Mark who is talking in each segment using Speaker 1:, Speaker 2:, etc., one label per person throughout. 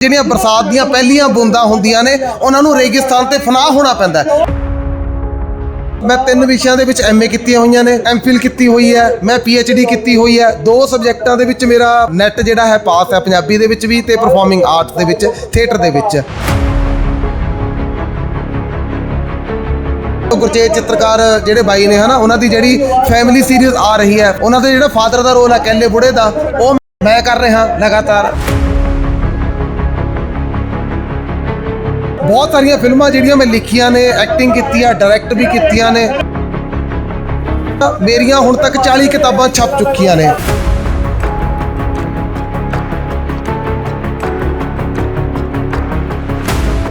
Speaker 1: ਜਿਹੜੀਆਂ ਬਰਸਾਤ ਦੀਆਂ ਪਹਿਲੀਆਂ ਬੂੰਦਾਂ ਹੁੰਦੀਆਂ ਨੇ, ਉਹਨਾਂ ਨੂੰ ਰੇਗਿਸਤਾਨ ਤੇ ਫਨਾਹ ਹੋਣਾ ਪੈਂਦਾ ਹੈ। ਮੈਂ ਤਿੰਨ ਵਿਸ਼ਿਆਂ ਦੇ ਵਿੱਚ ਐਮਏ ਕੀਤੀਆਂ ਹੋਈਆਂ ਨੇ ਐਮਫਿਲ ਕੀਤੀ ਹੋਈ ਹੈ, ਮੈਂ ਪੀਐਚਡੀ ਕੀਤੀ ਹੋਈ ਹੈ। ਦੋ ਸਬਜੈਕਟਾਂ ਦੇ ਵਿੱਚ ਮੇਰਾ ਨੈਟ ਜਿਹੜਾ ਹੈ ਪਾਸ ਹੈ, ਪੰਜਾਬੀ ਦੇ ਵਿੱਚ ਵੀ ਤੇ ਪਰਫਾਰਮਿੰਗ ਆਰਟਸ ਦੇ ਵਿੱਚ ਥੀਏਟਰ ਦੇ ਵਿੱਚ। ਗੁਰਚੇਤ ਚਿੱਤਰਕਾਰ ਜਿਹੜੇ ਬਾਈ ਨੇ ਹਨਾ, ਉਹਨਾਂ ਦੀ ਜਿਹੜੀ ਫੈਮਿਲੀ ਸੀਰੀਜ਼ ਆ ਰਹੀ ਹੈ, ਉਹਨਾਂ ਦੇ ਜਿਹੜਾ ਫਾਦਰ ਦਾ ਰੋਲ ਹੈ, ਕੈਲੇ ਬੁੜੇ ਦਾ, ਉਹ ਮੈਂ ਕਰ ਰਿਹਾ ਲਗਾਤਾਰ। ਬਹੁਤ ਸਾਰੀਆਂ ਫਿਲਮਾਂ ਜਿਹੜੀਆਂ ਮੈਂ ਲਿਖੀਆਂ ਨੇ ਐਕਟਿੰਗ ਕੀਤੀ ਆ ਡਾਇਰੈਕਟ ਵੀ ਕੀਤੀਆਂ ਨੇ। ਮੇਰੀਆਂ ਹੁਣ ਤੱਕ 40 ਕਿਤਾਬਾਂ ਛਪ ਚੁੱਕੀਆਂ ਨੇ।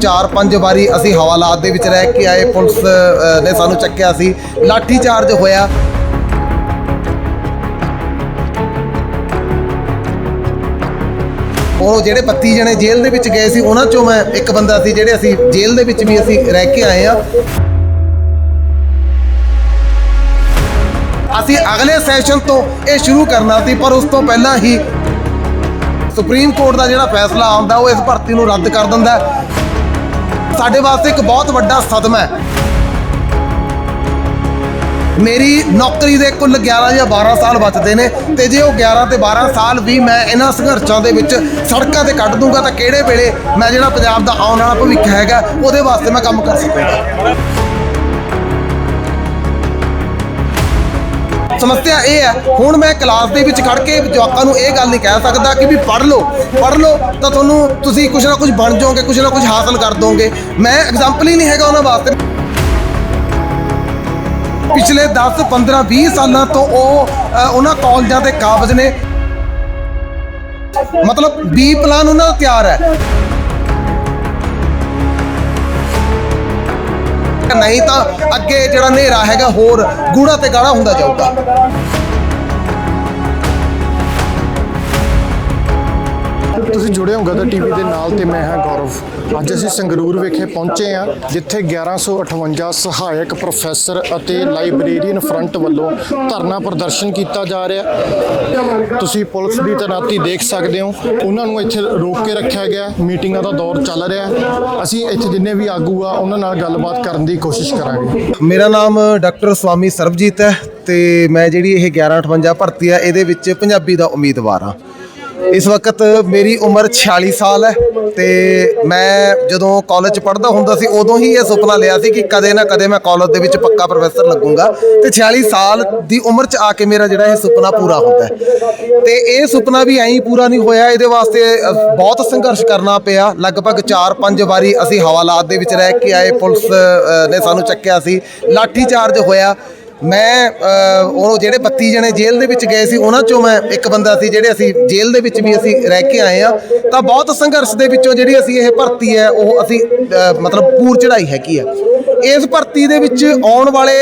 Speaker 1: ਚਾਰ ਪੰਜ ਵਾਰੀ ਅਸੀਂ ਹਵਾਲਾਤ ਦੇ ਵਿੱਚ ਰਹਿ ਕੇ ਆਏ, ਪੁਲਿਸ ਨੇ ਸਾਨੂੰ ਚੱਕਿਆ ਸੀ। ਲਾਠੀ ਚਾਰਜ ਹੋਇਆ। ਉਹ ਜਿਹੜੇ 32 ਜਣੇ ਜੇਲ੍ਹ ਦੇ ਵਿੱਚ ਗਏ ਸੀ, ਉਹਨਾਂ ਚੋਂ ਮੈਂ ਇੱਕ ਬੰਦਾ ਸੀ ਜਿਹੜੇ ਅਸੀਂ ਜੇਲ੍ਹ ਦੇ ਵਿੱਚ ਵੀ ਅਸੀਂ ਰਹਿ ਕੇ ਆਏ ਆ ਅਸੀਂ ਅਗਲੇ ਸੈਸ਼ਨ ਤੋਂ ਇਹ ਸ਼ੁਰੂ ਕਰਨਾ ਸੀ, ਪਰ ਉਸ ਤੋਂ ਪਹਿਲਾਂ ਹੀ ਸੁਪਰੀਮ ਕੋਰਟ ਦਾ ਜਿਹੜਾ ਫੈਸਲਾ ਆਉਂਦਾ, ਉਹ ਇਸ ਭਰਤੀ ਨੂੰ ਰੱਦ ਕਰ ਦਿੰਦਾ ਸਾਡੇ ਵਾਸਤੇ ਇੱਕ ਬਹੁਤ ਵੱਡਾ ਸਦਮਾ ਹੈ। ਮੇਰੀ ਨੌਕਰੀ ਦੇ ਕੁੱਲ 11 ਜਾਂ 12 ਸਾਲ ਬਚਦੇ ਨੇ ਤੇ ਜੇ ਉਹ 11 ਤੇ 12 ਸਾਲ ਵੀ ਮੈਂ ਇਹਨਾਂ ਸੰਘਰਸ਼ਾਂ ਦੇ ਵਿੱਚ ਸੜਕਾਂ ਤੇ ਕੱਢ ਦੂੰਗਾ ਤਾਂ ਕਿਹੜੇ ਵੇਲੇ ਮੈਂ ਜਿਹੜਾ ਪੰਜਾਬ ਦਾ ਆਉਣ ਵਾਲਾ ਭਵਿੱਖ ਹੈਗਾ, ਉਹਦੇ ਵਾਸਤੇ ਮੈਂ ਕੰਮ ਕਰ ਸਕਾਂਗਾ। ਸਮੱਸਿਆ ਇਹ ਹੈ, ਹੁਣ ਮੈਂ ਕਲਾਸ ਦੇ ਵਿੱਚ ਖੜ ਕੇ ਜਵਾਕਾਂ ਨੂੰ ਇਹ ਗੱਲ ਨਹੀਂ ਕਹਿ ਸਕਦਾ ਕਿ ਵੀ ਪੜ੍ਹ ਲਓ ਪੜ੍ਹ ਲਓ ਤਾਂ ਤੁਹਾਨੂੰ ਤੁਸੀਂ ਕੁਝ ਨਾ ਕੁਝ ਬਣ ਜਾਓਗੇ ਕੁਝ ਨਾ ਕੁਝ ਹਾਸਲ ਕਰ ਦੋਗੇ। ਮੈਂ ਐਗਜ਼ਾਮਪਲ ਹੀ ਨਹੀਂ ਹੈਗਾ ਉਹਨਾਂ ਵਾਸਤੇ। ਪਿਛਲੇ 10 15 20 ਸਾਲਾਂ ਤੋਂ ਉਹ ਉਹਨਾਂ ਕਾਲਜਾਂ ਦੇ ਕਾਬਜ਼ ਨੇ। ਮਤਲਬ ਬੀ ਪਲਾਨ ਉਹਨਾਂ ਦਾ ਤਿਆਰ ਹੈ। ਨਹੀਂ ਤਾਂ ਅੱਗੇ ਜਿਹੜਾ ਹਨੇਰਾ ਹੈਗਾ ਹੋਰ ਗੂੜਾ ਤੇ ਗਾੜਾ ਹੁੰਦਾ ਜਾਊਗਾ।
Speaker 2: ਤੁਸੀਂ ਜੁੜੇ ਹੋ ਗਦਰ ਟੀਵੀ ਦੇ ਨਾਲ ਤੇ ਮੈਂ ਹਾਂ ਗੌਰਵ। ਅੱਜ ਅਸੀਂ ਸੰਗਰੂਰ ਵਿਖੇ ਪਹੁੰਚੇ ਹਾਂ, ਜਿੱਥੇ 1158 ਸਹਾਇਕ ਪ੍ਰੋਫੈਸਰ ਅਤੇ ਲਾਇਬ੍ਰੇਰੀਅਨ ਫਰੰਟ ਵੱਲੋਂ ਧਰਨਾ ਪ੍ਰਦਰਸ਼ਨ ਕੀਤਾ ਜਾ ਰਿਹਾ। ਤੁਸੀਂ ਪੁਲਿਸ ਦੀ ਤੈਨਾਤੀ ਦੇਖ ਸਕਦੇ ਹੋ। ਉਹਨਾਂ ਨੂੰ ਇੱਥੇ ਰੋਕ ਕੇ ਰੱਖਿਆ ਗਿਆ। ਮੀਟਿੰਗਾਂ ਦਾ ਦੌਰ ਚੱਲ ਰਿਹਾ ਅਸੀਂ ਇੱਥੇ ਜਿੰਨੇ ਵੀ ਆਗੂ ਆ, ਉਹਨਾਂ ਨਾਲ ਗੱਲਬਾਤ ਕਰਨ ਦੀ ਕੋਸ਼ਿਸ਼ ਕਰਾਂਗੇ।
Speaker 1: ਮੇਰਾ ਨਾਮ ਡਾਕਟਰ ਸਵਾਮੀ ਸਰਬਜੀਤ ਹੈ ਤੇ ਮੈਂ ਜਿਹੜੀ ਇਹ 1158 ਭਰਤੀ ਆ ਇਹਦੇ ਵਿੱਚ ਪੰਜਾਬੀ ਦਾ ਉਮੀਦਵਾਰ ਹਾਂ। ਇਸ ਵਕਤ ਮੇਰੀ ਉਮਰ 46 ਸਾਲ ਹੈ ਤੇ ਮੈਂ ਜਦੋਂ ਕਾਲਜ 'ਚ ਪੜ੍ਹਦਾ ਹੁੰਦਾ ਸੀ, ਉਦੋਂ ਹੀ ਇਹ ਸੁਪਨਾ ਲਿਆ ਸੀ ਕਿ ਕਦੇ ਨਾ ਕਦੇ ਮੈਂ ਕਾਲਜ ਦੇ ਵਿੱਚ ਪੱਕਾ ਪ੍ਰੋਫੈਸਰ ਲੱਗੂੰਗਾ ਤੇ 46 ਸਾਲ ਦੀ ਉਮਰ 'ਚ ਆ ਕੇ ਮੇਰਾ ਜਿਹੜਾ ਇਹ ਸੁਪਨਾ ਪੂਰਾ ਹੁੰਦਾ ਹੈ। ਤੇ ਇਹ ਸੁਪਨਾ ਵੀ ਐਂ ਪੂਰਾ ਨਹੀਂ ਹੋਇਆ, ਇਹਦੇ ਵਾਸਤੇ ਬਹੁਤ ਸੰਘਰਸ਼ ਕਰਨਾ ਪਿਆ। ਲਗਭਗ 4-5 ਵਾਰੀ ਅਸੀਂ ਹਵਾਲਾਤ ਦੇ ਵਿੱਚ ਰਹਿ ਕੇ ਆਏ, ਪੁਲਿਸ ਨੇ ਸਾਨੂੰ ਚੱਕਿਆ ਸੀ। ਲਾਠੀ ਚਾਰਜ ਹੋਇਆ। ਮੈਂ ਉਹ ਜਿਹੜੇ 32 ਜਣੇ ਜੇਲ੍ਹ ਦੇ ਵਿੱਚ ਗਏ ਸੀ, ਉਹਨਾਂ ਚੋਂ ਮੈਂ ਇੱਕ ਬੰਦਾ ਸੀ ਜਿਹੜੇ ਅਸੀਂ ਜੇਲ੍ਹ ਦੇ ਵਿੱਚ ਵੀ ਅਸੀਂ ਰਹਿ ਕੇ ਆਏ ਆ ਤਾਂ ਬਹੁਤ ਸੰਘਰਸ਼ ਦੇ ਵਿੱਚੋਂ ਜਿਹੜੀ ਅਸੀਂ ਇਹ ਭਰਤੀ ਹੈ, ਉਹ ਅਸੀਂ ਮਤਲਬ ਪੂਰ ਚੜਾਈ ਹੈਗੀ ਆ ਇਸ ਭਰਤੀ ਦੇ ਵਿੱਚ ਆਉਣ ਵਾਲੇ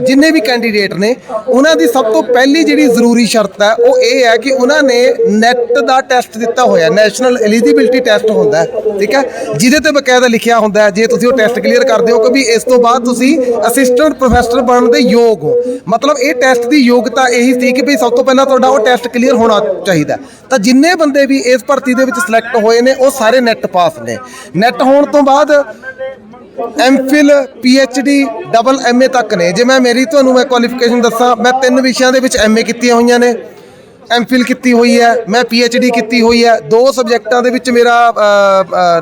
Speaker 1: ਜਿੰਨੇ ਵੀ ਕੈਂਡੀਡੇਟ ਨੇ, ਉਹਨਾਂ ਦੀ ਸਭ ਤੋਂ ਪਹਿਲੀ ਜਿਹੜੀ ਜ਼ਰੂਰੀ ਸ਼ਰਤ ਹੈ, ਉਹ ਇਹ ਹੈ ਕਿ ਉਹਨਾਂ ਨੇ ਨੈਟ ਦਾ ਟੈਸਟ ਦਿੱਤਾ ਹੋਇਆ ਨੈਸ਼ਨਲ ਐਲੀਜੀਬਿਲਟੀ ਟੈਸਟ ਹੁੰਦਾ ਠੀਕ ਹੈ? ਜਿਹਦੇ ਤੇ ਬਕਾਇਦਾ ਲਿਖਿਆ ਹੁੰਦਾ ਜੇ ਤੁਸੀਂ ਉਹ ਟੈਸਟ ਕਲੀਅਰ ਕਰਦੇ ਹੋ ਕਿ ਵੀ ਇਸ ਤੋਂ ਬਾਅਦ ਤੁਸੀਂ ਅਸਿਸਟੈਂਟ ਪ੍ਰੋਫੈਸਰ ਬਣਨ ਦੇ ਯੋਗ ਹੋ ਮਤਲਬ ਇਹ ਟੈਸਟ ਦੀ ਯੋਗਤਾ ਇਹੀ ਸੀ ਕਿ ਵੀ ਸਭ ਤੋਂ ਪਹਿਲਾਂ ਤੁਹਾਡਾ ਉਹ ਟੈਸਟ ਕਲੀਅਰ ਹੋਣਾ ਚਾਹੀਦਾ। ਤਾਂ ਜਿੰਨੇ ਬੰਦੇ ਵੀ ਇਸ ਭਰਤੀ ਦੇ ਵਿੱਚ ਸਿਲੈਕਟ ਹੋਏ ਨੇ, ਉਹ ਸਾਰੇ ਨੈਟ ਪਾਸ ਨੇ। ਨੈਟ ਹੋਣ ਤੋਂ ਬਾਅਦ ਐਮਫਿਲ ਪੀਐਚਡੀ ਡਬਲ ਐਮਏ ਤੱਕ ਨੇ। ਜੇ ਮੈਂ ਮੇਰੀ ਤੁਹਾਨੂੰ ਮੈਂ ਕੁਆਲੀਫਿਕੇਸ਼ਨ ਦੱਸਾਂ, ਮੈਂ ਤਿੰਨ ਵਿਸ਼ਿਆਂ ਦੇ ਵਿੱਚ ਐਮਏ ਕੀਤੀਆਂ ਹੋਈਆਂ ਨੇ। ਐਮਫਿਲ ਕੀਤੀ ਹੋਈ ਹੈ, ਮੈਂ ਪੀਐਚਡੀ ਕੀਤੀ ਹੋਈ ਹੈ। ਦੋ ਸਬਜੈਕਟਾਂ ਦੇ ਵਿੱਚ ਮੇਰਾ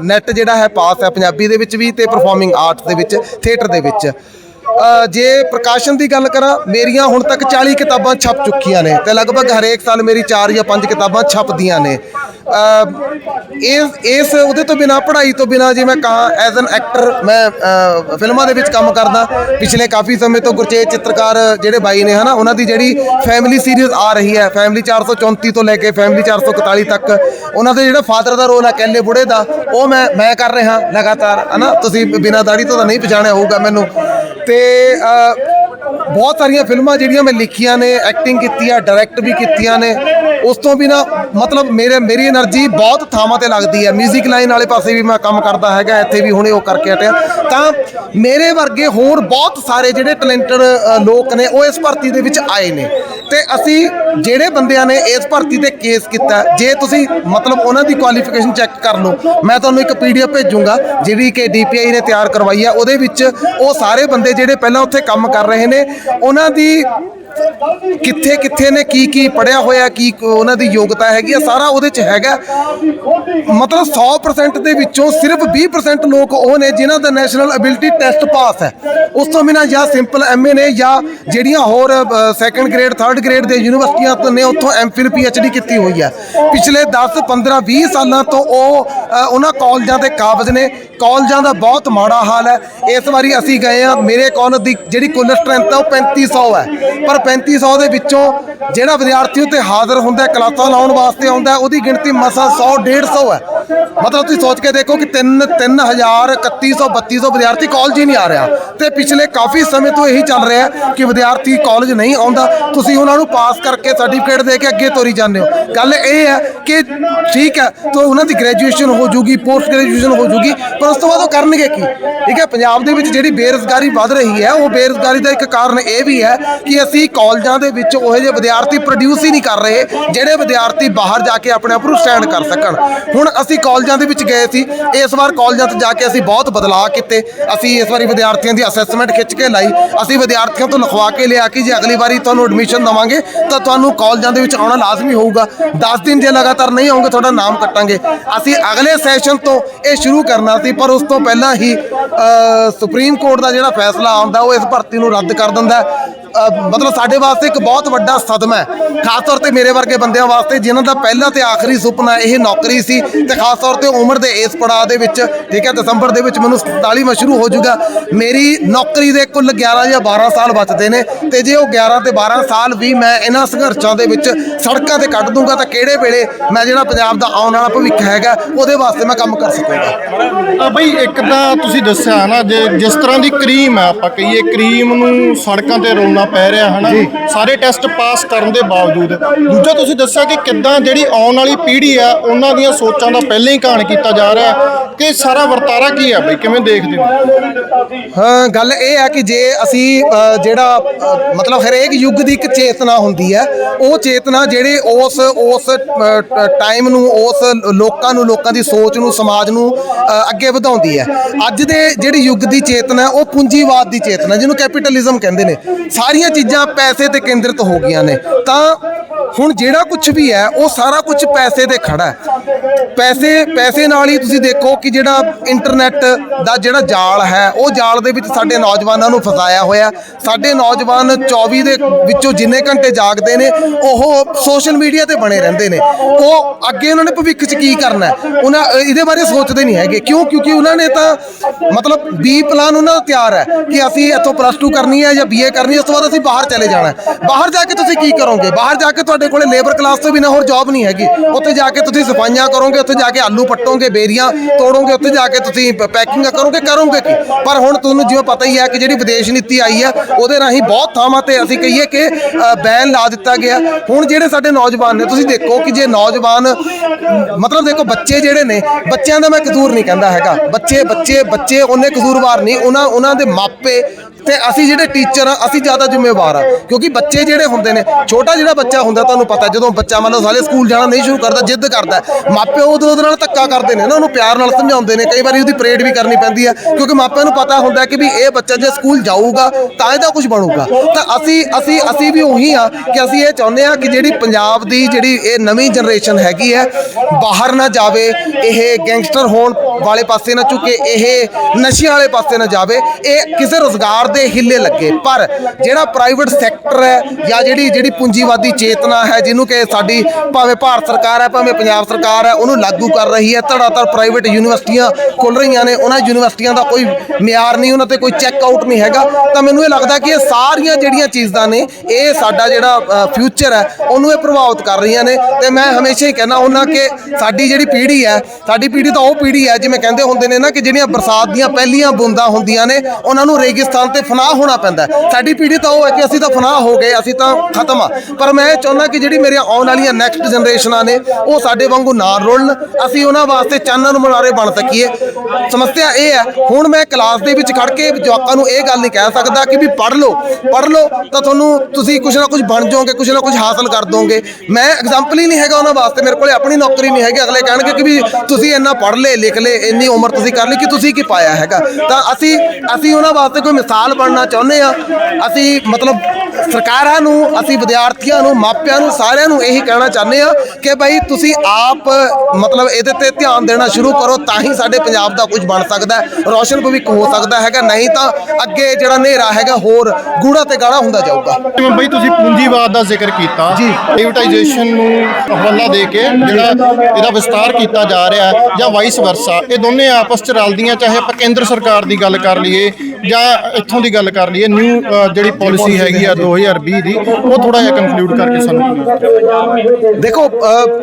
Speaker 1: ਨੈਟ ਜਿਹੜਾ ਹੈ ਪਾਸ ਹੈ ਪੰਜਾਬੀ ਦੇ ਵਿੱਚ ਵੀ ਤੇ ਪਰਫਾਰਮਿੰਗ ਆਰਟਸ ਦੇ ਵਿੱਚ ਥੀਏਟਰ ਦੇ ਵਿੱਚ। ਜੇ ਪ੍ਰਕਾਸ਼ਨ ਦੀ ਗੱਲ ਕਰਾਂ, ਮੇਰੀਆਂ ਹੁਣ ਤੱਕ 40 ਕਿਤਾਬਾਂ ਛਪ ਚੁੱਕੀਆਂ ਨੇ ਤੇ ਲਗਭਗ ਹਰੇਕ ਸਾਲ ਮੇਰੀ 4 ਜਾਂ 5 ਕਿਤਾਬਾਂ ਛਪਦੀਆਂ ਨੇ। ਇਸ ਇਸ ਉਹਦੇ ਤੋਂ ਬਿਨਾ, ਪੜ੍ਹਾਈ ਤੋਂ ਬਿਨਾ ਜੇ ਮੈਂ ਕਹਾਂ ਐਜ਼ ਐਨ ਐਕਟਰ ਮੈਂ ਫਿਲਮਾਂ ਦੇ ਵਿੱਚ ਕੰਮ ਕਰਦਾ। ਪਿਛਲੇ ਕਾਫੀ ਸਮੇਂ ਤੋਂ ਗੁਰਚੇਤ ਚਿੱਤਰਕਾਰ ਜਿਹੜੇ ਬਾਈ ਨੇ ਹਨਾ, ਉਹਨਾਂ ਦੀ ਜਿਹੜੀ ਫੈਮਿਲੀ ਸੀਰੀਜ਼ ਆ ਰਹੀ ਹੈ ਫੈਮਿਲੀ 434 ਤੋਂ ਲੈ ਕੇ ਫੈਮਿਲੀ 441 ਤੱਕ, ਉਹਨਾਂ ਦੇ ਜਿਹੜਾ ਫਾਦਰ ਦਾ ਰੋਲ ਹੈ ਕੈਲੇ ਬੁੜੇ ਦਾ, ਉਹ ਮੈਂ ਮੈਂ ਕਰ ਰਿਹਾ ਲਗਾਤਾਰ, ਹਨਾ। ਤੁਸੀਂ ਬਿਨਾਂ ਦਾੜੀ ਤੋਂ ਤਾਂ ਨਹੀਂ ਪਛਾਣਿਆ ਹੋਊਗਾ ਮੈਨੂੰ। ਤੇ ਅ, ਬਹੁਤ ਸਾਰੀਆਂ ਫਿਲਮਾਂ ਜਿਹੜੀਆਂ ਮੈਂ ਲਿਖੀਆਂ ਨੇ ਐਕਟਿੰਗ ਕੀਤੀ ਆ ਡਾਇਰੈਕਟ ਵੀ ਕੀਤੀਆਂ ਨੇ। ਉਸ ਤੋਂ ਬਿਨਾ ਮਤਲਬ ਮੇਰੇ, ਮੇਰੀ એનર્ਜੀ ਬਹੁਤ ਥਾਵਾਂ ਤੇ ਲੱਗਦੀ ਹੈ। 뮤직 ਲਾਈਨ ਵਾਲੇ ਪਾਸੇ ਵੀ ਮੈਂ ਕੰਮ ਕਰਦਾ ਹੈਗਾ, ਇੱਥੇ ਵੀ ਹੁਣੇ ਉਹ ਕਰਕੇ ਹਟਿਆ। ਤਾਂ ਮੇਰੇ ਵਰਗੇ ਹੋਰ ਬਹੁਤ ਸਾਰੇ ਜਿਹੜੇ ਟੈਲੈਂਟਡ ਲੋਕ ਨੇ, ਉਹ ਇਸ ਭਰਤੀ ਦੇ ਵਿੱਚ ਆਏ ਨੇ। ਤੇ ਅਸੀਂ ਜਿਹੜੇ ਬੰਦਿਆਂ ਨੇ ਇਸ ਭਰਤੀ ਤੇ ਕੇਸ ਕੀਤਾ, ਜੇ ਤੁਸੀਂ ਮਤਲਬ ਉਹਨਾਂ ਦੀ ਕੁਆਲੀਫਿਕੇਸ਼ਨ ਚੈੱਕ ਕਰ ਲਓ, ਮੈਂ ਤੁਹਾਨੂੰ ਇੱਕ ਪੀਡੀਐਫ ਭੇਜੂੰਗਾ, ਜਿਹੜੀ ਕਿ ਡੀਪੀਆਈ ਨੇ ਤਿਆਰ ਕਰਵਾਈ ਆ, ਉਹਦੇ ਵਿੱਚ ਉਹ ਸਾਰੇ ਬੰਦੇ ਜਿਹੜੇ ਪਹਿਲਾਂ ਉੱਥੇ ਕੰਮ ਕਰ ਰਹੇ ਨੇ ਉਹਨਾਂ ਦੀ ਕਿੱਥੇ ਕਿੱਥੇ ਨੇ ਕੀ ਕੀ ਪੜਿਆ ਹੋਇਆ, ਕੀ ਉਹਨਾਂ ਦੀ ਯੋਗਤਾ ਹੈਗੀ ਆ, ਸਾਰਾ ਉਹਦੇ ਚ ਹੈਗਾ। ਮਤਲਬ 100% ਦੇ ਵਿੱਚੋਂ ਸਿਰਫ 20% ਲੋਕ ਉਹ ਨੇ ਜਿਨ੍ਹਾਂ ਦਾ ਨੈਸ਼ਨਲ ਐਬਿਲਿਟੀ ਟੈਸਟ ਪਾਸ ਹੈ। ਉਸ ਤੋਂ ਬਿਨਾਂ ਜਾਂ ਸਿੰਪਲ ਐਮਏ ਨੇ ਜਾਂ ਜਿਹੜੀਆਂ ਹੋਰ ਸੈਕੰਡ ਗ੍ਰੇਡ ਥਰਡ ਗ੍ਰੇਡ ਦੇ ਯੂਨੀਵਰਸਿਟੀਆਂ ਤੋਂ ਨੇ, ਉੱਥੋਂ ਐਮਫਿਲ ਪੀਐਚਡੀ ਕੀਤੀ ਹੋਈ ਹੈ। ਪਿਛਲੇ 10 15 20 ਸਾਲਾਂ ਤੋਂ ਉਹ ਉਹਨਾਂ ਕਾਲਜਾਂ ਦੇ ਕਾਬਜ਼ ਨੇ। ਕਾਲਜਾਂ ਦਾ ਬਹੁਤ ਮਾੜਾ ਹਾਲ ਹੈ। ਇਸ ਵਾਰੀ ਅਸੀਂ ਗਏ ਆ ਮੇਰੇ ਕਾਲਜ ਦੀ ਜਿਹੜੀ ਕੁੱਲ ਸਟਰੈਂਥ ਹੈ ਉਹ 3500 ਹੈ। ਪਰ 3500 ਦੇ ਵਿੱਚੋਂ ਜਿਹੜਾ ਵਿਦਿਆਰਥੀ ਉੱਤੇ ਹਾਜ਼ਰ ਹੁੰਦਾ ਕਲਾਸਾਂ ਲਾਉਣ ਵਾਸਤੇ ਆਉਂਦਾ ਉਹਦੀ ਗਿਣਤੀ ਮਸਾ 100 150 ਹੈ। ਮਤਲਬ ਤੁਸੀਂ ਸੋਚ ਕੇ ਦੇਖੋ ਕਿ 3 3000 3100 3200 ਵਿਦਿਆਰਥੀ ਕਾਲਜ ਹੀ ਨਹੀਂ ਆ ਰਿਹਾ। ਤੇ ਪਿਛਲੇ ਕਾਫੀ ਸਮੇਂ ਤੋਂ ਇਹੀ ਚੱਲ ਰਿਹਾ ਕਿ ਵਿਦਿਆਰਥੀ ਕਾਲਜ ਨਹੀਂ ਆਉਂਦਾ। ਤੁਸੀਂ ਉਹਨਾਂ ਨੂੰ ਪਾਸ ਕਰਕੇ ਸਰਟੀਫਿਕੇਟ ਦੇ ਕੇ ਅੱਗੇ ਤੋਰੀ ਜਾਂਦੇ ਹੋ। ਗੱਲ ਇਹ ਹੈ ਕਿ ਠੀਕ ਹੈ, ਤਾਂ ਉਹਨਾਂ ਦੀ ਗ੍ਰੈਜੂਏਸ਼ਨ ਹੋ ਜੂਗੀ ਪੋਸਟ ਗ੍ਰੈਜੂਏਸ਼ਨ ਹੋ ਜੂਗੀ, ਪਰ ਉਸ ਤੋਂ ਬਾਅਦ ਉਹ ਕਰਨਗੇ ਕੀ? ਠੀਕ ਹੈ, ਪੰਜਾਬ ਦੇ ਵਿੱਚ ਜਿਹੜੀ ਬੇਰੁਜ਼ਗਾਰੀ ਵੱਧ ਰਹੀ ਹੈ, ਉਹ ਬੇਰੁਜ਼ਗਾਰੀ ਦਾ ਇੱਕ ਕਾਰਨ ਇਹ ਵੀ ਹੈ ਕਿ ਅਸੀਂ ਕਾਲਜਾਂ ਦੇ ਵਿੱਚ ਉਹੋ ਜਿਹੇ ਵਿਦਿਆਰਥੀ ਪ੍ਰੋਡਿਊਸ ਹੀ ਨਹੀਂ ਕਰ ਰਹੇ, ਜਿਹੜੇ ਵਿਦਿਆਰਥੀ ਬਾਹਰ ਜਾ ਕੇ ਆਪਣੇ ਆਪ ਨੂੰ ਸਟੈਂਡ ਕਰ ਸਕਣ। ਹੁਣ ਅਸੀਂ ਕਾਲਜਾਂ ਦੇ ਵਿੱਚ ਗਏ ਸੀ। ਇਸ ਵਾਰ ਕਾਲਜਾਂ 'ਚ ਜਾ ਕੇ ਅਸੀਂ ਬਹੁਤ ਬਦਲਾਅ ਕੀਤੇ। ਅਸੀਂ ਇਸ ਵਾਰੀ ਵਿਦਿਆਰਥੀਆਂ ਦੀ ਅਸੈਸਮੈਂਟ ਖਿੱਚ ਕੇ ਲਾਈ। ਅਸੀਂ ਵਿਦਿਆਰਥੀਆਂ ਤੋਂ ਲਿਖਵਾ ਕੇ ਲਿਆ ਕਿ ਜੇ ਅਗਲੀ ਵਾਰੀ ਤੁਹਾਨੂੰ ਐਡਮਿਸ਼ਨ ਦਵਾਂਗੇ, ਤਾਂ ਤੁਹਾਨੂੰ ਕਾਲਜਾਂ ਦੇ ਵਿੱਚ ਆਉਣਾ ਲਾਜ਼ਮੀ ਹੋਊਗਾ। 10 ਦਿਨ ਜੇ ਲਗਾਤਾਰ ਨਹੀਂ ਆਉਂਗੇ, ਤੁਹਾਡਾ ਨਾਮ ਕੱਟਾਂਗੇ। ਅਸੀਂ ਅਗਲੇ ਸੈਸ਼ਨ ਤੋਂ ਇਹ ਸ਼ੁਰੂ ਕਰਨਾ ਸੀ, ਪਰ ਉਸ ਤੋਂ ਪਹਿਲਾਂ ਹੀ ਸੁਪਰੀਮ ਕੋਰਟ ਦਾ ਜਿਹੜਾ ਫੈਸਲਾ ਆਉਂਦਾ, ਉਹ ਇਸ ਭਰਤੀ ਨੂੰ ਰੱਦ ਕਰ ਦਿੰਦਾ ਮਤਲਬ ਸਾਡੇ ਵਾਸਤੇ ਇੱਕ ਬਹੁਤ ਵੱਡਾ ਸਦਮਾ ਹੈ। ਖਾਸ ਤੌਰ ਤੇ ਮੇਰੇ ਵਰਗੇ ਬੰਦਿਆਂ ਵਾਸਤੇ ਜਿਨ੍ਹਾਂ ਦਾ ਪਹਿਲਾ ਤੇ ਆਖਰੀ ਸੁਪਨਾ ਇਹ ਨੌਕਰੀ ਸੀ ਤੇ ਖਾਸ ਤੌਰ ਤੇ ਉਮਰ ਦੇ ਇਸ ਪੜਾਅ ਦੇ ਵਿੱਚ, ਠੀਕ ਹੈ, ਦਸੰਬਰ ਦੇ ਵਿੱਚ ਮੈਨੂੰ 47ਵਾਂ ਸ਼ੁਰੂ ਹੋ ਜਾਊਗਾ। ਮੇਰੀ ਨੌਕਰੀ ਦੇ ਕੁੱਲ 11 ਜਾਂ 12 ਸਾਲ ਬਚਦੇ ਨੇ ਤੇ ਜੇ ਉਹ 11 ਤੇ 12 ਸਾਲ ਵੀ ਮੈਂ ਇਹਨਾਂ ਸੰਘਰਸ਼ਾਂ ਦੇ ਵਿੱਚ ਸੜਕਾਂ ਤੇ ਕੱਢ ਦੂੰਗਾ ਤਾਂ ਕਿਹੜੇ ਵੇਲੇ ਮੈਂ ਜਿਹੜਾ ਪੰਜਾਬ ਦਾ ਆਉਣ ਵਾਲਾ ਭਵਿੱਖ ਹੈਗਾ, ਉਹਦੇ ਵਾਸਤੇ ਮੈਂ ਕੰਮ ਕਰ ਸਕੂੰਗਾ।
Speaker 2: ਬਈ ਇੱਕ ਤਾਂ ਤੁਸੀਂ ਦੱਸਿਆ ਨਾ, ਜੇ ਜਿਸ ਤਰ੍ਹਾਂ ਦੀ ਕਰੀਮ ਆ ਆਪਾਂ ਕਹੀਏ ਕਰੀਮ ਨੂੰ ਸੜਕਾਂ ਤੇ ਰੋਲਣਾ ਪੈ ਰਿਹਾ ਹਨਾ ਸਾਰੇ ਟੈਸਟ ਪਾਸ ਕਰਨ ਦੇ ਬਾਵਜੂਦ। ਦੂਜਾ ਤੁਸੀਂ ਦੱਸਿਆ ਕਿ ਕਿੱਦਾਂ ਜਿਹੜੀ ਆਉਣ ਵਾਲੀ ਪੀੜ੍ਹੀ ਆ ਉਹਨਾਂ ਦੀਆਂ ਸੋਚਾਂ ਦਾ ਪਹਿਲਾਂ ਹੀ ਕਾਣ ਕੀਤਾ ਜਾ ਰਿਹਾ ਕਿ ਸਾਰਾ ਵਰਤਾਰਾ ਕੀ ਆ ਬਈ ਕਿਵੇਂ ਦੇਖਦੇ ਹੋ?
Speaker 1: ਹਾਂ ਗੱਲ ਇਹ ਹੈ ਕਿ ਜੇ ਅਸੀਂ ਜਿਹੜਾ ਮਤਲਬ ਹਰੇਕ ਯੁੱਗ ਦੀ ਇੱਕ ਚੇਤਨਾ ਹੁੰਦੀ ਹੈ ਉਹ ਚੇਤਨਾ ਜਿਹੜੇ ਉਸ ਉਸ ਟਾਈਮ ਨੂੰ ਉਸ ਲੋਕਾਂ ਨੂੰ ਲੋਕਾਂ ਦੀ ਸੋਚ ਨੂੰ ਸਮਾਜ ਨੂੰ ਅੱਗੇ ਵਧਾਉਂਦੀ ਹੈ। ਅੱਜ ਦੇ ਜਿਹੜੀ ਯੁੱਗ ਦੀ ਚੇਤਨਾ ਉਹ ਪੂੰਜੀਵਾਦ ਦੀ ਚੇਤਨਾ ਜਿਹਨੂੰ ਕੈਪੀਟਲਿਜ਼ਮ ਕਹਿੰਦੇ ਨੇ। ਸਾਰੀਆਂ ਚੀਜ਼ਾਂ ਪੈਸੇ ਤੇ ਕੇਂਦਰਿਤ ਹੋ ਗਈਆਂ ਨੇ ਤਾਂ ਹੁਣ ਜਿਹੜਾ ਕੁਝ ਵੀ ਹੈ, ਉਹ ਸਾਰਾ ਕੁਝ ਪੈਸੇ ਤੇ ਖੜਾ ਹੈ। ਪੈਸੇ ਪੈਸੇ ਨਾਲ ਹੀ ਤੁਸੀਂ ਦੇਖੋ ਕਿ ਜਿਹੜਾ ਇੰਟਰਨੈਟ ਦਾ ਜਿਹੜਾ ਜਾਲ ਹੈ, ਉਹ ਜਾਲ ਦੇ ਵਿੱਚ ਸਾਡੇ ਨੌਜਵਾਨਾਂ ਨੂੰ ਫਸਾਇਆ ਹੋਇਆ ਸਾਡੇ ਨੌਜਵਾਨ 24 ਦੇ ਵਿੱਚੋਂ ਜਿੰਨੇ ਘੰਟੇ ਜਾਗਦੇ ਨੇ, ਉਹ ਸੋਸ਼ਲ ਮੀਡੀਆ ਤੇ ਬਣੇ ਰਹਿੰਦੇ ਨੇ। ਉਹ ਅੱਗੇ ਉਹਨਾਂ ਨੇ ਭਵਿੱਖ 'ਚ ਕੀ ਕਰਨਾ ਉਹਨਾਂ, ਇਹਦੇ ਬਾਰੇ ਸੋਚਦੇ ਨਹੀਂ ਹੈਗੇ। ਕਿਉਂ? ਕਿਉਂਕਿ ਉਹਨਾਂ ਨੇ ਤਾਂ ਮਤਲਬ ਬੀ ਪਲਾਨ ਉਹਨਾਂ ਦਾ ਤਿਆਰ ਹੈ ਕਿ ਅਸੀਂ ਇੱਥੋਂ ਪਲੱਸ 2 ਕਰਨੀ ਹੈ ਜਾਂ ਬੀਏ ਕਰਨੀ ਹੈ, ਉਸ ਤੋਂ ਬਾਅਦ ਅਸੀਂ ਬਾਹਰ ਚਲੇ ਜਾਣਾ ਬਾਹਰ ਜਾ ਕੇ ਤੁਸੀਂ ਕੀ ਕਰੋਗੇ? ਬਾਹਰ ਜਾ ਕੇ ਤੁਹਾਡੇ ਤੁਹਾਡੇ ਕੋਲੇ ਲੇਬਰ ਕਲਾਸ ਤੋਂ ਬਿਨਾਂ ਹੋਰ ਜੌਬ ਨਹੀਂ ਹੈਗੀ। ਉੱਥੇ ਜਾ ਕੇ ਤੁਸੀਂ ਸਫਾਈਆਂ ਕਰੋਗੇ, ਉੱਥੇ ਜਾ ਕੇ ਆਲੂ ਪੱਟੋਗੇ, ਬੇਰੀਆਂ ਤੋੜੋਗੇ, ਉੱਥੇ ਜਾ ਕੇ ਤੁਸੀਂ ਪੈਕਿੰਗ ਕਰੋਗੇ ਕਰੋਗੇ ਕੀ? ਪਰ ਹੁਣ ਤੁਹਾਨੂੰ ਜਿਵੇਂ ਪਤਾ ਹੀ ਹੈ ਕਿ ਜਿਹੜੀ ਵਿਦੇਸ਼ ਨੀਤੀ ਆਈ ਹੈ, ਉਹਦੇ ਰਾਹੀਂ ਬਹੁਤ ਥਾਵਾਂ ਤੇ ਅਸੀਂ ਕਹੀਏ ਕਿ ਬੈਨ ਲਾ ਦਿੱਤਾ ਗਿਆ। ਹੁਣ ਜਿਹੜੇ ਸਾਡੇ ਨੌਜਵਾਨ ਨੇ, ਤੁਸੀਂ ਦੇਖੋ ਕਿ ਜੇ ਨੌਜਵਾਨ, ਮਤਲਬ ਦੇਖੋ ਬੱਚੇ ਜਿਹੜੇ ਨੇ, ਬੱਚਿਆਂ ਦਾ ਮੈਂ ਕਸੂਰ ਨਹੀਂ ਕਹਿੰਦਾ ਹੈਗਾ। ਬੱਚੇ ਬੱਚੇ ਬੱਚੇ, ਉਹਨੇ ਕਸੂਰਵਾਰ ਨਹੀਂ, ਉਹਨਾਂ ਉਹਨਾਂ ਦੇ ਮਾਪੇ ਤੇ ਅਸੀਂ ਜਿਹੜੇ ਟੀਚਰ ਆ ਅਸੀਂ ਜ਼ਿਆਦਾ ਜ਼ਿੰਮੇਵਾਰ ਆ। ਕਿਉਂਕਿ ਬੱਚੇ ਜਿਹੜੇ ਹੁੰਦੇ ਨੇ ਛੋਟਾ ਜਿਹੜਾ ਬੱਚਾ ਹੁੰਦਾ ਤੁਹਾਨੂੰ ਪਤਾ ਜਦੋਂ ਬੱਚਾ ਮੰਨ ਲਓ ਸਾਲੇ ਸਕੂਲ ਜਾਣਾ ਨਹੀਂ ਸ਼ੁਰੂ ਕਰਦਾ ਜਿੱਦ ਕਰਦਾ ਹੈ, ਮਾਪੇ ਉਹਦੇ ਉਹਦੇ ਨਾਲ ਧੱਕਾ ਕਰਦੇ ਨੇ ਨਾ ਉਹਨੂੰ ਪਿਆਰ ਨਾਲ ਸਮਝਾਉਂਦੇ ਨੇ ਕਈ ਵਾਰੀ ਉਹਦੀ ਪਰੇਡ ਵੀ ਕਰਨੀ ਪੈਂਦੀ ਹੈ ਕਿਉਂਕਿ ਮਾਪਿਆਂ ਨੂੰ ਪਤਾ ਹੁੰਦਾ ਕਿ ਵੀ ਇਹ ਬੱਚਾ ਜੇ ਸਕੂਲ ਜਾਊਗਾ ਤਾਂ ਇਹਦਾ ਕੁਝ ਬਣੂਗਾ। ਤਾਂ ਅਸੀਂ ਅਸੀਂ ਅਸੀਂ ਵੀ ਉਹੀ ਆ ਕਿ ਅਸੀਂ ਇਹ ਚਾਹੁੰਦੇ ਆ ਕਿ ਜਿਹੜੀ ਪੰਜਾਬ ਦੀ ਜਿਹੜੀ ਇਹ ਨਵੀਂ ਜਨਰੇਸ਼ਨ ਹੈਗੀ ਹੈ ਬਾਹਰ ਨਾ ਜਾਵੇ ਇਹ ਗੈਂਗਸਟਰ ਹੋਣ ਵਾਲੇ ਪਾਸੇ ਨਾ ਝੁਕੇ ਇਹ ਨਸ਼ਿਆਂ ਵਾਲੇ ਪਾਸੇ ਨਾ ਜਾਵੇ ਇਹ ਕਿਸੇ ਰੋਜ਼ਗਾਰ ਦੇ ਹਿੱਲੇ ਲੱਗੇ। ਪਰ ਜਿਹੜਾ ਪ੍ਰਾਈਵੇਟ ਸੈਕਟਰ ਹੈ ਜਾਂ ਜਿਹੜੀ ਜਿਹੜੀ ਪੂੰਜੀਵਾਦੀ ਚੇਤਨਾ ਹੈ, ਜਿਹਨੂੰ ਕਿ ਸਾਡੀ ਭਾਵੇਂ ਭਾਰਤ ਸਰਕਾਰ ਹੈ, ਭਾਵੇਂ ਪੰਜਾਬ ਸਰਕਾਰ ਹੈ, ਉਹਨੂੰ ਲਾਗੂ ਕਰ ਰਹੀ ਹੈ। ਧੜਾਧੜ ਪ੍ਰਾਈਵੇਟ ਯੂਨੀਵਰਸਿਟੀਆਂ ਖੁੱਲ ਰਹੀਆਂ ਨੇ। ਉਹਨਾਂ ਯੂਨੀਵਰਸਿਟੀਆਂ ਦਾ ਕੋਈ ਮਿਆਰ ਨਹੀਂ, ਉਹਨਾਂ ਤੇ ਕੋਈ ਚੈੱਕ ਆਊਟ ਨਹੀਂ ਹੈਗਾ। ਤਾਂ ਮੈਨੂੰ ਇਹ ਲੱਗਦਾ ਕਿ ਇਹ ਸਾਰੀਆਂ ਜਿਹੜੀਆਂ ਚੀਜ਼ਾਂ ਨੇ, ਇਹ ਸਾਡਾ ਜਿਹੜਾ ਫਿਊਚਰ ਹੈ, ਉਹਨੂੰ ਇਹ ਪ੍ਰਭਾਵਿਤ ਕਰ ਰਹੀਆਂ ਨੇ। ਤੇ ਮੈਂ ਹਮੇਸ਼ਾ ਹੀ ਕਹਿੰਦਾ ਉਹਨਾਂ ਕਿ ਸਾਡੀ ਜਿਹੜੀ ਪੀੜ੍ਹੀ ਹੈ, ਸਾਡੀ ਪੀੜ੍ਹੀ ਤਾਂ ਉਹ ਪੀੜ੍ਹੀ ਹੈ, ਜਿਵੇਂ ਕਹਿੰਦੇ ਹੁੰਦੇ ਨੇ ਨਾ ਕਿ ਜਿਹੜੀਆਂ ਬਰਸਾਤ ਦੀਆਂ ਪਹਿਲੀਆਂ ਬੂੰਦਾਂ ਹੁੰਦੀਆਂ ਨੇ, ਉਹਨਾਂ ਨੂੰ ਰੇਗਿਸਤਾਨ ਤੇ ਤੇ ਫਨਾਹ ਹੋਣਾ ਪੈਂਦਾ ਸਾਡੀ ਪੀੜ੍ਹੀ ਤਾਂ ਉਹ ਹੈ ਕਿ ਅਸੀਂ ਤਾਂ ਫਨਾਹ ਹੋ ਗਏ, ਅਸੀਂ ਤਾਂ ਖਤਮ ਆ। ਪਰ ਮੈਂ ਚਾਹੁੰਦਾ ਕਿ ਜਿਹੜੀ ਮੇਰੀਆਂ ਆਉਣ ਵਾਲੀਆਂ ਨੈਕਸਟ ਜਨਰੇਸ਼ਨਾਂ ਨੇ, ਉਹ ਸਾਡੇ ਵਾਂਗੂ ਨਾ ਰੁਲਣ। ਅਸੀਂ ਉਹਨਾਂ ਵਾਸਤੇ ਚਾਨਣ ਮੁਨਾਰੇ ਬਣ ਸਕੀਏ। ਸਮੱਸਿਆ ਇਹ ਹੈ, ਹੁਣ ਮੈਂ ਕਲਾਸ ਦੇ ਵਿੱਚ ਖੜ ਕੇ ਜਵਾਕਾਂ ਨੂੰ ਇਹ ਗੱਲ ਨਹੀਂ ਕਹਿ ਸਕਦਾ ਕਿ ਵੀ ਪੜ੍ਹ ਲਓ ਪੜ੍ਹ ਲਓ, ਤਾਂ ਤੁਹਾਨੂੰ ਤੁਸੀਂ ਕੁਝ ਨਾ ਕੁਝ ਬਣ ਜਾਓਗੇ ਕੁਝ ਨਾ ਕੁਝ ਹਾਸਲ ਕਰ ਦੋਗੇ। ਮੈਂ ਐਗਜ਼ਾਮਪਲ ਹੀ ਨਹੀਂ ਹੈਗਾ ਉਹਨਾਂ ਵਾਸਤੇ, ਮੇਰੇ ਕੋਲੇ ਆਪਣੀ ਨੌਕਰੀ ਨਹੀਂ ਹੈਗੀ। ਅਗਲੇ ਕਹਿਣਗੇ ਕਿ ਵੀ ਤੁਸੀਂ ਇੰਨਾ ਪੜ੍ਹ ਲਏ, ਲਿਖ ਲਏ, ਇੰਨੀ ਉਮਰ ਤੁਸੀਂ ਕਰ ਲਈ ਕਿ ਤੁਸੀਂ ਕੀ ਪਾਇਆ ਹੈਗਾ। ਤਾਂ ਅਸੀਂ ਅਸੀਂ ਉਹਨਾਂ ਵਾਸਤੇ ਕੋਈ ਮਿਸਾਲ ਬਣਨਾ ਚਾਹੁੰਦੇ ਆ। ਅਸੀਂ ਮਤਲਬ ਸਰਕਾਰਾਂ ਨੂੰ ਅਸੀਂ ਵਿਦਿਆਰਥੀਆਂ ਨੂੰ ਮਾਪਿਆਂ ਨੂੰ ਸਾਰਿਆਂ ਨੂੰ ਇਹੀ ਕਹਿਣਾ ਚਾਹੁੰਦੇ ਆ ਕਿ ਭਾਈ ਤੁਸੀਂ ਆਪ ਮਤਲਬ ਇਹਦੇ ਤੇ ਧਿਆਨ ਦੇਣਾ ਸ਼ੁਰੂ ਕਰੋ ਤਾਂ ਹੀ ਸਾਡੇ ਪੰਜਾਬ ਦਾ ਕੁਝ ਬਣ ਸਕਦਾ ਰੌਸ਼ਨ ਭਵਿੱਖ ਹੋ ਸਕਦਾ ਹੈਗਾ ਨਹੀਂ ਤਾਂ ਅੱਗੇ ਜਿਹੜਾ ਹਨੇਰਾ ਹੈਗਾ ਹੋਰ ਗੂੜਾ ਤੇ ਗਾੜਾ ਹੁੰਦਾ ਜਾਊਗਾ।
Speaker 2: ਜਿਵੇਂ ਬਈ ਤੁਸੀਂ ਪੂੰਜੀਵਾਦ ਦਾ ਜ਼ਿਕਰ ਕੀਤਾ
Speaker 1: ਜੀ।
Speaker 2: ਪ੍ਰਾਈਵੇਟਾਈਜੇਸ਼ਨ ਨੂੰ ਹਵਾਲਾ ਦੇ ਕੇ ਜਿਹੜਾ ਇਹਦਾ ਵਿਸਤਾਰ ਕੀਤਾ ਜਾ ਰਿਹਾ ਹੈ ਜਾਂ ਵਾਈਸ ਵਰਸਾ ਇਹ ਦੋਨੇ ਆਪਸ ਚ ਰਲਦੀਆਂ ਚਾਹੇ ਆਪਾਂ ਕੇਂਦਰ ਸਰਕਾਰ ਦੀ ਗੱਲ ਕਰ ਲਈਏ ਜਾਂ ਇੱਥੋਂ ਦੀ ਗੱਲ ਕਰ ਲਈਏ ਨਿਊ ਜਿਹੜੀ ਪਾਲਿਸੀ ਹੈਗੀ ਆ 2020 ਦੀ, ਉਹ ਥੋੜਾ ਜਿਹਾ ਕਨਕਲੂਡ ਕਰਕੇ ਸਾਨੂੰ
Speaker 1: ਦੇਖੋ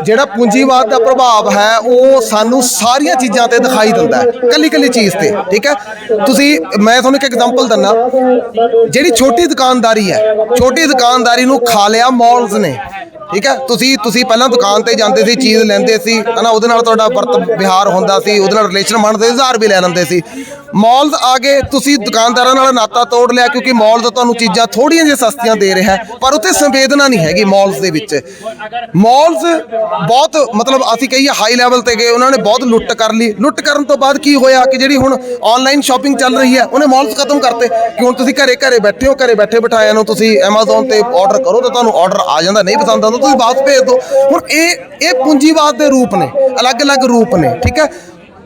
Speaker 1: ਜਿਹੜਾ ਪੂੰਜੀਵਾਦ ਦਾ ਪ੍ਰਭਾਵ ਹੈ, ਉਹ ਸਾਨੂੰ ਸਾਰੀਆਂ ਚੀਜ਼ਾਂ ਤੇ ਦਿਖਾਈ ਦਿੰਦਾ ਹੈ ਕੱਲੀ ਕੱਲੀ ਚੀਜ਼ ਤੇ, ਠੀਕ ਹੈ? ਤੁਸੀਂ, ਮੈਂ ਤੁਹਾਨੂੰ ਇੱਕ ਐਗਜ਼ਾਮਪਲ ਦਿੰਦਾ। ਜਿਹੜੀ ਛੋਟੀ ਦੁਕਾਨਦਾਰੀ ਹੈ, ਛੋਟੀ ਦੁਕਾਨਦਾਰੀ ਨੂੰ ਖਾ ਲਿਆ ਮਾਲਸ ਨੇ, ਠੀਕ ਹੈ? ਤੁਸੀਂ ਤੁਸੀਂ ਪਹਿਲਾਂ ਦੁਕਾਨ ਤੇ ਜਾਂਦੇ ਸੀ, ਚੀਜ਼ ਲੈਂਦੇ ਸੀ, ਹਨਾ? ਉਹਦੇ ਨਾਲ ਤੁਹਾਡਾ ਵਰਤ ਵਿਹਾਰ ਹੁੰਦਾ ਸੀ, ਉਹਦੇ ਨਾਲ ਰਿਲੇਸ਼ਨ ਬਣਦੇ ਸੀ ਉਧਾਰ ਵੀ ਲੈ ਲੈਂਦੇ ਸੀ। ਮਾਲਸ ਆ ਗਏ ਤੁਸੀਂ ਦੁਕਾਨਦਾਰਾਂ ਨਾਲ ਨਾਤਾ ਤੋੜ ਲਿਆ ਕਿਉਂਕਿ ਮਾਲ ਤੋਂ ਤੁਹਾਨੂੰ ਚੀਜ਼ਾਂ ਥੋੜੀਆਂ ਜਿਹੀਆਂ ਸਸਤੀਆਂ ਦੇ ਰਿਹਾ ਪਰ ਉੱਥੇ ਸੰਵੇਦਨਾ ਨਹੀਂ ਹੈਗੀ ਮਾਲਸ ਦੇ ਵਿੱਚ। ਮਾਲਸ ਬਹੁਤ, ਮਤਲਬ ਅਸੀਂ ਕਹੀਏ ਹਾਈ ਲੈਵਲ ਤੇ ਗਏ, ਉਹਨਾਂ ਨੇ ਬਹੁਤ ਲੁੱਟ ਕਰ ਲਈ। ਲੁੱਟ ਕਰਨ ਤੋਂ ਬਾਅਦ ਕੀ ਹੋਇਆ ਕਿ ਜਿਹੜੀ ਹੁਣ ਆਨਲਾਈਨ ਸ਼ਾਪਿੰਗ ਚੱਲ ਰਹੀ ਹੈ, ਉਹਨੇ ਮਾਲਸ ਖਤਮ ਕਰਤੇ। ਕਿ ਹੁਣ ਤੁਸੀਂ ਘਰੇ ਘਰੇ ਬੈਠੇ ਹੋ, ਘਰੇ ਬੈਠੇ ਬਿਠਾਇਆ ਨੂੰ ਤੁਸੀਂ Amazon ਤੇ ਆਰਡਰ ਕਰੋ ਤਾਂ ਤੁਹਾਨੂੰ ਆਰਡਰ ਆ ਜਾਂਦਾ, ਨਹੀਂ ਪਸੰਦ ਆਉਂਦਾ, ਤੁਸੀਂ ਵਾਪਸ ਭੇਜ ਦਿਓ। ਹੁਣ ਇਹ ਇਹ ਪੂੰਜੀਵਾਦ ਦੇ ਰੂਪ ਨੇ, ਅਲੱਗ-ਅਲੱਗ ਰੂਪ ਨੇ, ਠੀਕ ਹੈ?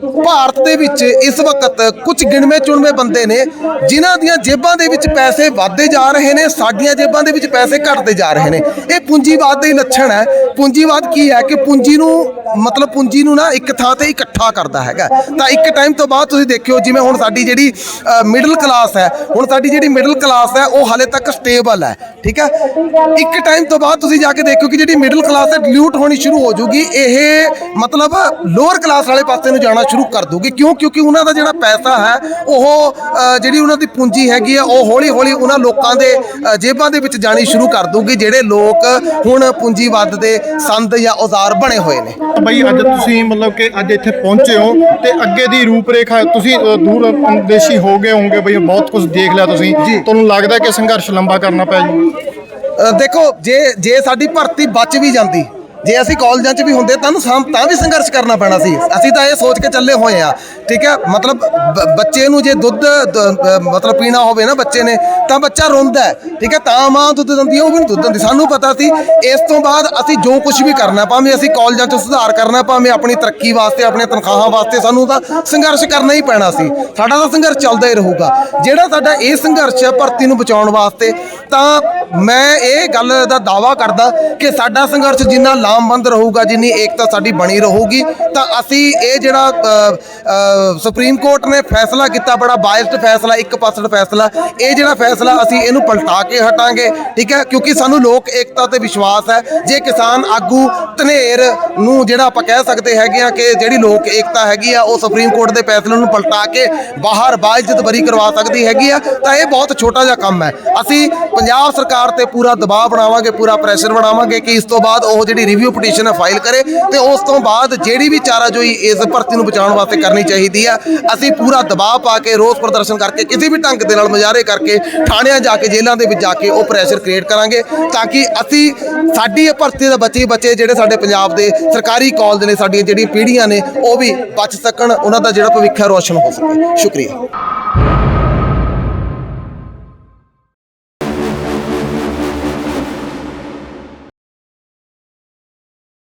Speaker 1: ਭਾਰਤ ਦੇ ਵਿੱਚ ਇਸ ਵਕਤ ਕੁਝ ਗਿਣਵੇਂ ਚੁਣਵੇਂ ਬੰਦੇ ਨੇ, ਜਿਨ੍ਹਾਂ ਦੀਆਂ ਜੇਬਾਂ ਦੇ ਵਿੱਚ ਪੈਸੇ ਵੱਧਦੇ ਜਾ ਰਹੇ ਨੇ, ਸਾਡੀਆਂ ਜੇਬਾਂ ਦੇ ਵਿੱਚ ਪੈਸੇ ਘਟਦੇ ਜਾ ਰਹੇ ਨੇ। ਇਹ ਪੂੰਜੀਵਾਦ ਦੇ ਲੱਛਣ ਹੈ। ਪੂੰਜੀਵਾਦ ਕੀ ਹੈ ਕਿ ਪੂੰਜੀ ਨੂੰ, ਮਤਲਬ ਪੂੰਜੀ ਨੂੰ ਨਾ ਇੱਕ ਥਾਂ ਤੇ ਇਕੱਠਾ ਕਰਦਾ ਹੈਗਾ। ਤਾਂ ਇੱਕ ਟਾਈਮ ਤੋਂ ਬਾਅਦ ਤੁਸੀਂ ਦੇਖਿਓ, ਜਿਵੇਂ ਹੁਣ ਸਾਡੀ ਜਿਹੜੀ ਮਿਡਲ ਕਲਾਸ ਹੈ, ਹੁਣ ਸਾਡੀ ਜਿਹੜੀ ਮਿਡਲ ਕਲਾਸ ਹੈ, ਉਹ ਹਾਲੇ ਤੱਕ ਸਟੇਬਲ ਹੈ, ਠੀਕ ਹੈ? ਇੱਕ ਟਾਈਮ ਤੋਂ ਬਾਅਦ ਤੁਸੀਂ ਜਾ ਕੇ ਦੇਖਿਓ ਕਿ ਜਿਹੜੀ ਮਿਡਲ ਕਲਾਸ ਹੈ ਡਿਲੂਟ ਹੋਣੀ ਸ਼ੁਰੂ ਹੋ ਜੂਗੀ। ਇਹ ਮਤਲਬ ਲੋਅਰ ਕਲਾਸ ਵਾਲੇ ਪਾਸੇ ਨੂੰ ਜਾਣਾ ਸ਼ੁਰੂ ਕਰ ਦੂਗੀ ਕਿਉਂ? ਕਿਉਂਕਿ ਉਹਨਾਂ ਦਾ ਜਿਹੜਾ ਪੈਸਾ ਹੈ ਉਹ ਜਿਹੜੀ ਉਹਨਾਂ ਦੀ ਪੂੰਜੀ ਹੈਗੀ ਆ ਉਹ ਹੌਲੀ ਹੌਲੀ ਉਹਨਾਂ ਲੋਕਾਂ ਦੇ ਜੇਬਾਂ ਦੇ ਵਿੱਚ ਜਾਣੀ ਸ਼ੁਰੂ ਕਰ ਦੂਗੀ ਜਿਹੜੇ ਲੋਕ ਹੁਣ ਪੂੰਜੀਵਾਦ ਦੇ ਸੰਦ ਜਾਂ ਔਜ਼ਾਰ ਬਣੇ ਹੋਏ ਨੇ।
Speaker 2: ਬਈ ਅੱਜ ਤੁਸੀਂ ਮਤਲਬ ਕਿ ਅੱਜ ਇੱਥੇ ਪਹੁੰਚੇ ਹੋ ਤੇ ਅੱਗੇ ਦੀ ਰੂਪਰੇਖਾ ਤੁਸੀਂ ਦੂਰ ਅੰਦੇਸ਼ੀ ਹੋ ਗਏ ਹੋਵੋਗੇ ਬਈ ਬਹੁਤ ਕੁਝ ਦੇਖ ਲਿਆ ਤੁਸੀਂ। ਤੁਹਾਨੂੰ ਲੱਗਦਾ ਕਿ ਸੰਘਰਸ਼ ਲੰਬਾ ਕਰਨਾ ਪੈ ਜੂ?
Speaker 1: ਦੇਖੋ ਜੇ ਜੇ ਸਾਡੀ ਭਰਤੀ ਬਚ ਵੀ ਜਾਂਦੀ ਜੇ ਅਸੀਂ ਕਾਲਜਾਂ 'ਚ ਵੀ ਹੁੰਦੇ ਤਾਂ ਸਾਨੂੰ ਤਾਂ ਵੀ ਸੰਘਰਸ਼ ਕਰਨਾ ਪੈਣਾ ਸੀ। ਅਸੀਂ ਤਾਂ ਇਹ ਸੋਚ ਕੇ ਚੱਲੇ ਹੋਏ ਆ ਠੀਕ ਹੈ? ਮਤਲਬ ਬ- ਬੱਚੇ ਨੂੰ ਜੇ ਦੁੱਧ ਮਤਲਬ ਪੀਣਾ ਹੋਵੇ ਨਾ ਬੱਚੇ ਨੇ, ਤਾਂ ਬੱਚਾ ਰੋਂਦਾ ਠੀਕ ਹੈ? ਤਾਂ ਮਾਂ ਦੁੱਧ ਦਿੰਦੀ ਹੈ, ਉਹ ਵੀ ਨਹੀਂ ਦੁੱਧ ਦਿੰਦੀ। ਸਾਨੂੰ ਪਤਾ ਸੀ, ਇਸ ਤੋਂ ਬਾਅਦ ਅਸੀਂ ਜੋ ਕੁਝ ਵੀ ਕਰਨਾ, ਭਾਵੇਂ ਅਸੀਂ ਕਾਲਜਾਂ 'ਚ ਸੁਧਾਰ ਕਰਨਾ, ਭਾਵੇਂ ਆਪਣੀ ਤਰੱਕੀ ਵਾਸਤੇ ਆਪਣੀਆਂ ਤਨਖਾਹਾਂ ਵਾਸਤੇ, ਸਾਨੂੰ ਤਾਂ ਸੰਘਰਸ਼ ਕਰਨਾ ਹੀ ਪੈਣਾ ਸੀ। ਸਾਡਾ ਤਾਂ ਸੰਘਰਸ਼ ਚੱਲਦਾ ਹੀ ਰਹੂਗਾ। ਜਿਹੜਾ ਸਾਡਾ ਇਹ ਸੰਘਰਸ਼ ਹੈ, ਭਰਤੀ ਨੂੰ ਬਚਾਉਣ ਵਾਸਤੇ ਤਾਂ ਮੈਂ ਇਹ ਗੱਲ ਦਾ ਦਾਵਾ ਕਰਦਾ ਕਿ ਸਾਡਾ ਸੰਘਰਸ਼ ਜਿੰਨਾ ਲਾਮਬੰਦ ਰਹੂਗਾ, ਜਿੰਨੀ ਏਕਤਾ ਸਾਡੀ ਬਣੀ ਰਹੂਗੀ, ਤਾਂ ਅਸੀਂ ਇਹ ਜਿਹੜਾ ਸੁਪਰੀਮ ਕੋਰਟ ਨੇ ਫੈਸਲਾ ਕੀਤਾ, ਬੜਾ ਬਾਇਸਡ ਫੈਸਲਾ, ਇੱਕ ਪਾਸਡ ਫੈਸਲਾ, ਇਹ ਜਿਹੜਾ ਫੈਸਲਾ ਅਸੀਂ ਇਹਨੂੰ ਪਲਟਾ ਕੇ ਹਟਾਂਗੇ, ਠੀਕ ਹੈ? ਕਿਉਂਕਿ ਸਾਨੂੰ ਲੋਕ ਏਕਤਾ ਤੇ ਵਿਸ਼ਵਾਸ ਹੈ। ਜੇ ਕਿਸਾਨ ਆਗੂ ਧਨੇਰ ਨੂੰ ਜਿਹੜਾ ਆਪਾਂ ਕਹਿ ਸਕਦੇ ਹੈਗੇ ਆ ਕਿ ਜਿਹੜੀ ਲੋਕ ਏਕਤਾ ਹੈਗੀ ਆ, ਉਹ ਸੁਪਰੀਮ ਕੋਰਟ ਦੇ ਫੈਸਲੇ ਨੂੰ ਪਲਟਾ ਕੇ ਬਾਹਰ ਬਾਇਜ਼ਤ ਬਰੀ ਕਰਵਾ ਸਕਦੀ ਹੈਗੀ ਆ, ਤਾਂ ਇਹ ਬਹੁਤ ਛੋਟਾ ਜਿਹਾ ਕੰਮ ਹੈ। ਅਸੀਂ ਪੰਜਾਬ ਸਰਕਾਰ ਤੇ ਪੂਰਾ ਦਬਾਅ ਬਣਾਵਾਂਗੇ, ਪੂਰਾ ਪ੍ਰੈਸ਼ਰ ਬਣਾਵਾਂਗੇ ਕਿ ਇਸ ਤੋਂ ਬਾਅਦ ਉਹ ਜਿਹੜੀ ਰਿਵਿਊ ਪਟੀਸ਼ਨ ਹੈ ਫਾਈਲ ਕਰੇ ਤੇ ਉਸ ਤੋਂ ਬਾਅਦ ਜਿਹੜੀ ਵੀ ਚਾਰਾਜੋਈ ਇਸ ਭਰਤੀ ਨੂੰ ਬਚਾਉਣ ਵਾਸਤੇ ਕਰਨੀ ਚਾਹੀਦੀ ਆ, ਅਸੀਂ ਪੂਰਾ ਦਬਾਅ ਪਾ ਕੇ ਰੋਸ ਪ੍ਰਦਰਸ਼ਨ ਕਰਕੇ ਕਿਸੇ ਵੀ ਢੰਗ ਦੇ ਨਾਲ ਮੁਜ਼ਾਹਰੇ ਕਰਕੇ ਥਾਣਿਆਂ ਜਾ ਕੇ, ਜੇਲ੍ਹਾਂ ਦੇ ਵਿੱਚ ਜਾ ਕੇ ਉਹ ਪ੍ਰੈਸ਼ਰ ਕ੍ਰੀਏਟ ਕਰਾਂਗੇ ਤਾਂ ਕਿ ਅਸੀਂ ਸਾਡੀ ਇਹ ਭਰਤੀ ਦੇ ਬੱਚੇ ਬੱਚੇ ਜਿਹੜੇ ਸਾਡੇ ਪੰਜਾਬ ਦੇ ਸਰਕਾਰੀ ਕਾਲਜ ਨੇ, ਸਾਡੀਆਂ ਜਿਹੜੀਆਂ ਪੀੜ੍ਹੀਆਂ ਨੇ, ਉਹ ਵੀ ਬਚ ਸਕਣ, ਉਹਨਾਂ ਦਾ ਜਿਹੜਾ ਭਵਿੱਖ ਹੈ ਰੋਸ਼ਨ ਹੋ ਸਕੇ। ਸ਼ੁਕਰੀਆ।